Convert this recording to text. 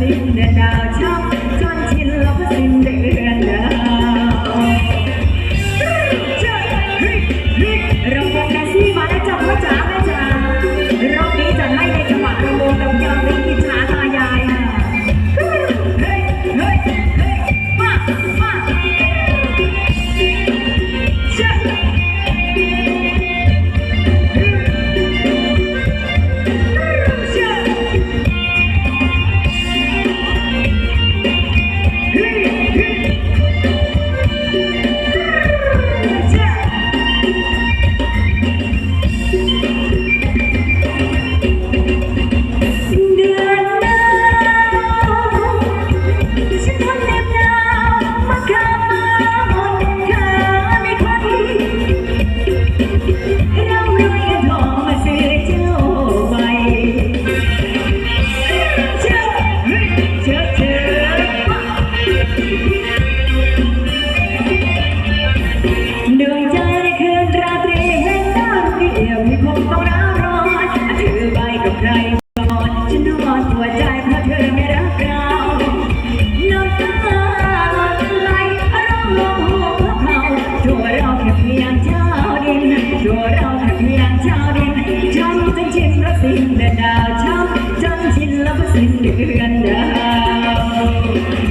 xinh đào trong chân chín lóc xinh đẹp. เชาเดินช้ำจันชินแล้วสิ้นเดืนดาวช้ำจันชินแล้วก็สินเดือนดาว